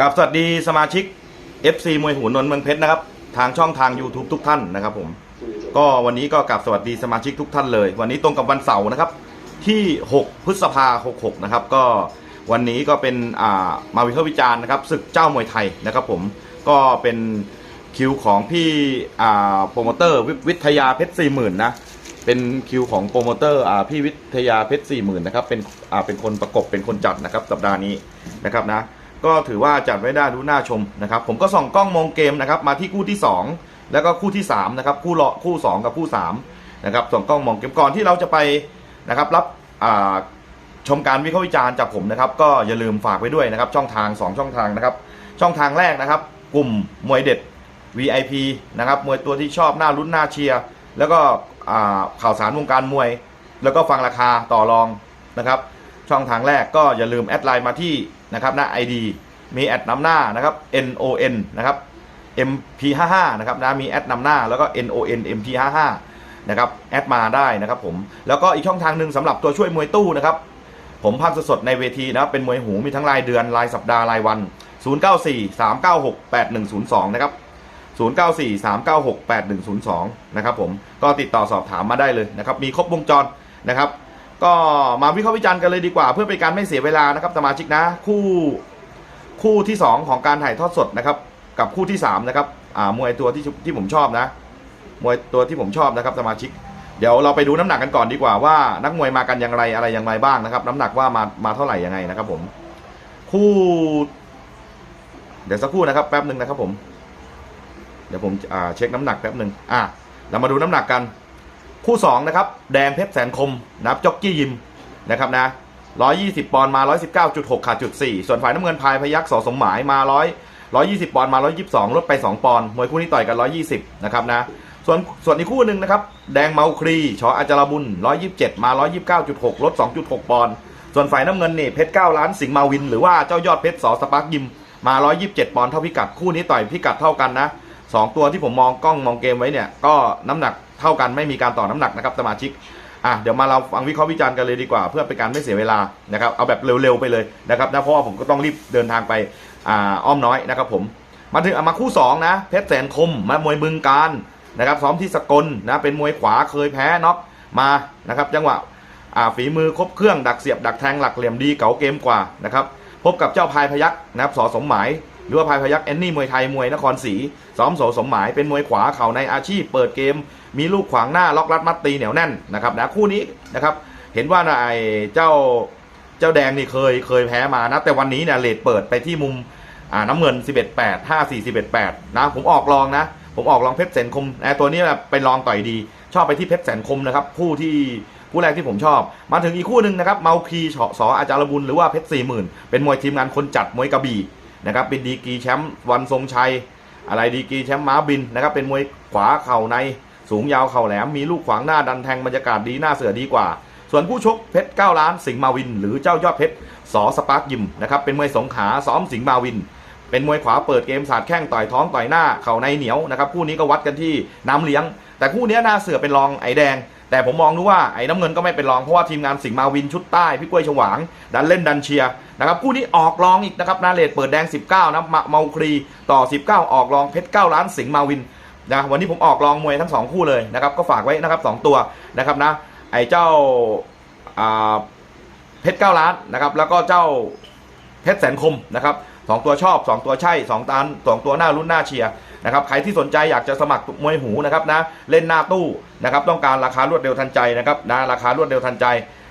กับสวัสดีสมาชิก FC มวยหูนนท์เมืองเพชรนะครับ ทางช่องทาง YouTube ทุกท่านนะครับผม ก็วันนี้ก็กับสวัสดีสมาชิกทุกท่านเลย วันนี้ตรงกับวันเสาร์นะครับ ที่ 6 พฤษภา66 นะครับ ก็วันนี้ก็เป็นอ่ามาวิเคราะห์วิจารณ์นะครับศึกเจ้ามวยไทยนะครับผมก็เป็นคิวของพี่อ่าโปรโมเตอร์วิวิทยาเพชรสี่หมื่นนะ เป็นคิวของโปรโมเตอร์อ่าพี่วิทยาเพชรสี่หมื่นนะครับเป็นอ่าเป็นคนประกบเป็นคนจัดนะครับสัปดาห์นี้นะครับนะก็ถือว่าจัดไว้ได้ดูน่าชมนะครับ ผมก็ส่องกล้องมองเกมนะครับมาที่คู่ที่ 2 แล้วก็คู่ที่3นะครับคู่ละคู่ 2 กับคู่3นะครับส่องกล้องมองเกมก่อนที่เราจะไปนะครับรับอ่าชมการวิเคราะห์วิจารณ์จากผมนะครับ ก็อย่าลืมฝากไว้ด้วยนะครับ ช่องทาง 2 ช่องทางนะครับ ช่องทางแรกนะครับ กลุ่มมวยเด็ด VIP นะครับมวยตัวที่ชอบหน้าลุ้นหน้าเชียร์แล้วก็ ข่าวสารวงการมวย แล้วก็ฟังราคาต่อรองนะครับ ช่องทางแรกก็อย่าลืมแอดไลน์มาที่นะครับหน้า ID มีแอดนำหน้านะครับ NON นะครับ MP55 นะครับนะมีแอดนำหน้าแล้วก็ NON MP55 นะครับแอดมาได้นะครับผมแล้วก็อีกช่องทางหนึ่งสำหรับตัวช่วยมวยตู้นะครับผมภาคสดๆในเวทีนะครับเป็นมวยหูมีทั้งรายเดือนรายสัปดาห์รายวัน 0943968102 นะครับ 0943968102 นะครับผมก็ติดต่อสอบถามมาได้เลยนะครับ มีครบวงจรนะครับ ก็มาวิเคราะห์วิจารณ์กันเลยดีกว่า เพื่อเป็นการไม่เสียเวลานะครับสมาชิกนะคู่คู่ที่ 2 ของการถ่ายทอดสดนะครับ กับคู่ที่ 3 นะครับอ่ามวยตัวที่ที่ผมชอบนะ มวยตัวที่ผมชอบนะครับสมาชิก เดี๋ยวเราไปดูน้ำหนักกันก่อนดีกว่าว่านักมวยมากันอย่างไรอะไรอย่างไรบ้างนะครับ น้ำหนักว่ามามาเท่าไหร่ยังไงนะครับผม คู่ เดี๋ยวสักครู่นะครับแป๊บหนึ่งนะครับผม เดี๋ยวผมเช็คน้ำหนักแป๊บหนึ่งอะเรามาดูน้ำหนักกัน คู่2นะครับแดงเพชรแสนคมนะครับจ็อกกี้ยิมนะครับนะ120 ปอนด์มา 119.6ขาดจุด4ส่วนฝ่ายน้ำเงินพายพยักสอสมหมายมา 100 120 ปอนด์มา 122 ลดไป 2 ปอนด์มวยคู่นี้ต่อยกัน 120 นะครับนะ ส่วนส่วนอีกคู่หนึ่งนะครับ แดงเมาครีชออาจารบุญ 127 มา 129.6 ลด 2.6 ปอนด์ ส่วนฝ่ายน้ำเงินนี่เพชร 9 ล้านสิงห์มาวิน หรือว่าเจ้ายอดเพชรสอสปาร์กยิม มา 127 ปอนด์เท่าพิกัด คู่นี้ต่อยพิกัดเท่ากันนะ สองตัวที่ผมมองกล้องมองเกมไว้เนี่ยก็น้ำหนักเท่ากันไม่มีการต่อน้ำหนักนะครับสมาชิกอะเดี๋ยวมาเราฟังวิเคราะห์วิจารณ์กันเลยดีกว่า เพื่อเป็นการไม่เสียเวลานะครับเอาแบบเร็วๆไปเลยนะครับนะเพราะว่าผมก็ต้องรีบเดินทางไปอ่าอ้อมน้อยนะครับผมมาถึงอะมาคู่สองนะ เพชรแสนคมมามวยบึงการนะครับซ้อมที่สกลนะเป็นมวยขวาเคยแพ้น็อกมานะครับจังหวะฝีมือครบเครื่องดักเสียบดักแทงหลักเหลี่ยมดีเก๋าเกมกว่านะครับพบกับเจ้าพายพยักนะครับสอสมหมาย หรือว่าพายพยักแอนนี่มวยไทยมวยนครศรีซ้อมโสสมหมายเป็นมวยขวาเข่าในอาชีพเปิดเกม มีลูกขวางหน้าล็อกรัดมัดตีเหนียวแน่นนะครับนะคู่นี้นะครับเห็นว่าไอ้เจ้าเจ้าแดงนี่เคยเคยแพ้มานะแต่วันนี้เนี่ยเลดเปิดไปที่มุมอ่าน้ำเงิน 11 8 5 4 11 8นะผมออกรองนะ ผมออกรองเพชรแสนคมไอตัวนี้แบบเป็นรองต่อยดี ชอบไปที่เพชรแสนคมนะครับคู่ที่คู่แรกที่ผมชอบ มาถึงอีกคู่หนึ่งนะครับเมาคีสสอาจารย์บุญหรือว่าเพชรสี่หมื่นเป็นมวยทีมงานคนจัดมวยกระบี่ นะครับเป็นดีกีแชมป์วันทรงชัย อะไรดีกีแชมป์ม้าบินนะครับเป็นมวยขวาเข่าในสูงยาวเข่าแหลมมีลูกขวางหน้าดันแทงบรรยากาศดีหน้าเสือดีกว่า ส่วนผู้ชกเพชร9ล้านสิงห์มาวิน หรือเจ้ายอดเพชรสอสปาร์กยิมนะครับเป็นมวยสงขาซ้อมสิงห์มาวิน เป็นมวยขวาเปิดเกมสาดแข้งต่อยท้องต่อยหน้าเข่าในเหนียวนะครับคู่นี้ก็วัดกันที่น้ำเลี้ยง แต่คู่นี้หน้าเสือเป็นรองไอแดง แต่ผมมองดูว่าไอ้น้ำเงินก็ไม่เป็นรองเพราะว่าทีมงานสิงห์มาวินชุดใต้พี่กล้วยฉวาง ดันเล่นดันเชียร์นะครับคู่นี้ออกรองอีกนะครับนาเลดเปิดแดง 19นะมาเมาครีต่อ 19 ออกรองเพชร9ล้านสิงห์มาวินนะวันนี้ผมออกรองมวยทั้งสองคู่เลยนะครับก็ฝากไว้นะครับสองตัวนะครับนะไอ้เจ้าอ่าเพชรเก้าล้านนะครับแล้วก็เจ้าเพชรแสนคมนะครับ สองตัวชอบสองตัวใช่สองตานสองตัวหน้ารุ่นหน้าเชียร์นะครับใครที่สนใจอยากจะสมัครมวยหูนะครับนะเล่นหน้าตู้นะครับต้องการราคารวดเร็วทันใจนะครับนะราคารวดเร็วทันใจ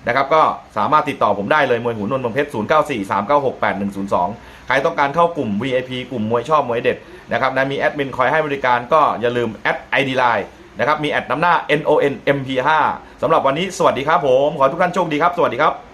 นะครับก็สามารถติดต่อผมได้เลยมวยหูนนท์เมืองเพชร 0 9 4 3 9 6 8 1 0 2 ใครต้องการเข้ากลุ่ม VIP กลุ่มมวยชอบมวยเด็ดนะครับนะมีแอดมินคอยให้บริการก็อย่าลืมแอด ID Line นะครับมีแอดน้ำหน้า NON MP5 สำหรับวันนี้สวัสดีครับผม ขอทุกท่านโชคดีครับ สวัสดีครับ